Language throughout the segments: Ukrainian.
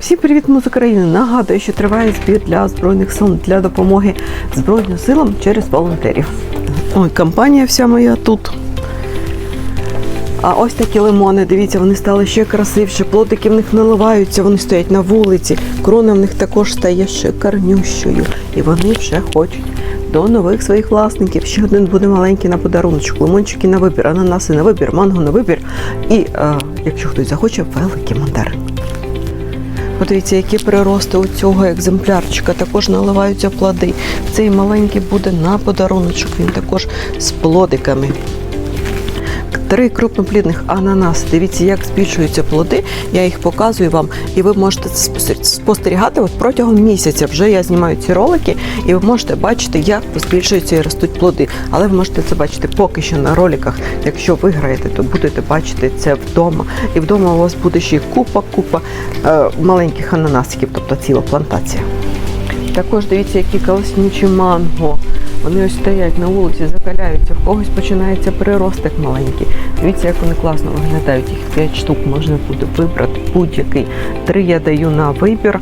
Всім привіт з України! Нагадую, що триває збір для збройних сил для допомоги Збройним силам через волонтерів. Ой, компанія вся моя тут. А ось такі лимони, дивіться, вони стали ще красивше, плодики в них наливаються, вони стоять на вулиці. Крона в них також стає шикарнющою. І вони вже хочуть до нових своїх власників. Ще один буде маленький на подаруночок, лимончики на вибір, ананаси на вибір, манго на вибір. І е, якщо хтось захоче, великий мандарин. Подивіться, які прирости у цього екземплярчика. Також наливаються плоди. Цей маленький буде на подаруночок. Він також з плодиками. Три крупноплідних ананас. Дивіться, як збільшуються плоди. Я їх показую вам, і ви можете спостерігати от протягом місяця. Вже я знімаю ці ролики, і ви можете бачити, як збільшуються і ростуть плоди. Але ви можете це бачити поки що на роликах. Якщо виграєте, то будете бачити це вдома. І вдома у вас буде ще купа-купа е, маленьких ананасиків, тобто ціла плантація. Також дивіться, які колоснючі манго. Вони ось стоять на вулиці, закаляються, в когось починається приростик маленький. Дивіться, як вони класно виглядають. Їх 5 штук можна буде вибрати будь-який. Три я даю на вибір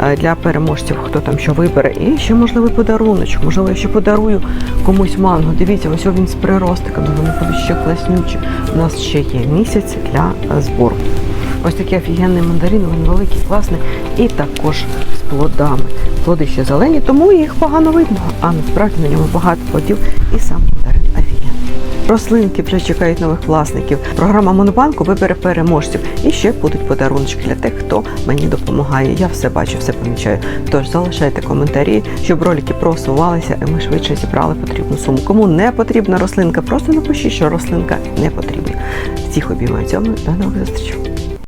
е, для переможців, хто там що вибере. І ще можливий подаруночок. Можливо, я ще подарую комусь манго. Дивіться, ось він з приростиками, вони будуть ще класнючі. У нас ще є місяць для збору. Ось такий офігенний мандарин, він великий, класний і також плодами. Плоди ще зелені, тому їх погано видно, а насправді на ньому багато плодів і сам мандарин офігенний. Рослинки вже чекають нових власників. Програма Монобанку вибере переможців. І ще будуть подарунки для тих, хто мені допомагає. Я все бачу, все помічаю. Тож залишайте коментарі, щоб ролики просувалися, і ми швидше зібрали потрібну суму. Кому не потрібна рослинка, просто напишіть, що рослинка не потрібна. Всіх обіймаю цьому. До нових зустрічей.